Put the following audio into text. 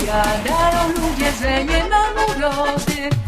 gadają, powiadają ludzie, że nie mam urody.